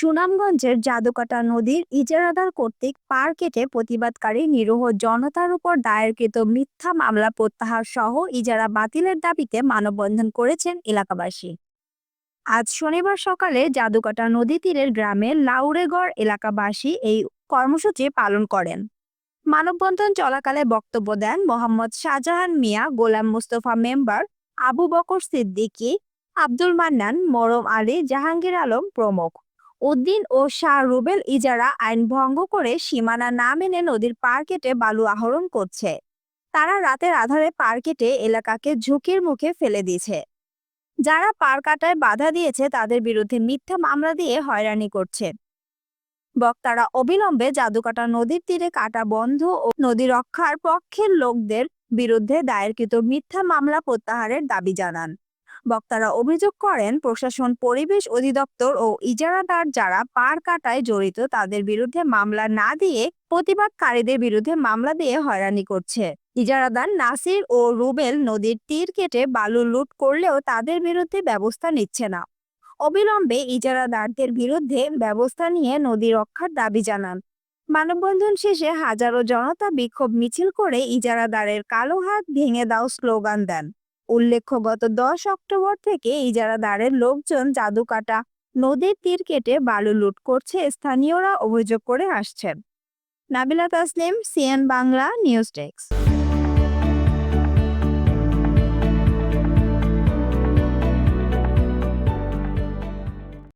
সুনামগঞ্জের জাদুকাটা নদীর ইজারাদার কর্তৃক পার কেটে প্রতিবাদকারী নিরীহ জনতার উপর দায়েরকৃত মিথ্যা মামলা প্রত্যাহার সহ ইজারা বাতিলের দাবিতে মানববন্ধন করেছেন এলাকাবাসী। আজ শনিবার সকালে জাদুকাটা নদী তীরের গ্রামের লাউরেগড় এলাকাবাসী এই কর্মসূচি পালন করেন। মানববন্ধন চলাকালে বক্তব্য দেন মোহাম্মদ শাহজাহান মিয়া, গোলাম মুস্তফা মেম্বার, আবু বকর সিদ্দিকী, আব্দুল মান্নান, মরম আলী, জাহাঙ্গীর আলম প্রমুখ। উদ্দিন ও শাহ রুবেল ইজারা আইন ভঙ্গ করে সীমানা না মেনে নদীর পার কেটে বালু আহরণ করছে। তারা রাতের আধারে পার কেটে এলাকাকে ঝুঁকির মুখে ফেলে দিয়েছে। যারা পার কাটায় বাধা দিয়েছে, তাদের বিরুদ্ধে মিথ্যা মামলা দিয়ে হয়রানি করছে। বক্তারা অবিলম্বে জাদুকাটা নদীর তীরে কাটা বন্ধ ও নদী রক্ষার পক্ষের লোকদের বিরুদ্ধে দায়েরকৃত মিথ্যা মামলা প্রত্যাহারের দাবি জানান। বক্তারা অভিযোগ করেন, প্রশাসন, পরিবেশ অধিদপ্তর ও ইজারাদার যারা পার কাটায় জড়িত তাদের বিরুদ্ধে মামলা না দিয়ে প্রতিবাদকারীদের বিরুদ্ধে মামলা দিয়ে হয়রানি করছে। ইজারাদার নাসির ও রুবেল নদীর তীর কেটে বালু লুট করলেও তাদের বিরুদ্ধে ব্যবস্থা নিচ্ছে না। অবিলম্বে ইজারাদারদের বিরুদ্ধে ব্যবস্থা নিয়ে নদী রক্ষার দাবি জানান। মানববন্ধন শেষে হাজারো জনতা বিক্ষোভ মিছিল করে ইজারাদারের কালো হাত ভেঙে দাও স্লোগান দেন। উল্লেখ্য, গত দশ অক্টোবর থেকে ইজারাদারের লোকজন জাদুকাটা নদীর তীর কেটে বালু লুট করছে, স্থানীয়রা অভিযোগ করে আসছেন। Nabila Taslim CN Bangla, news desk.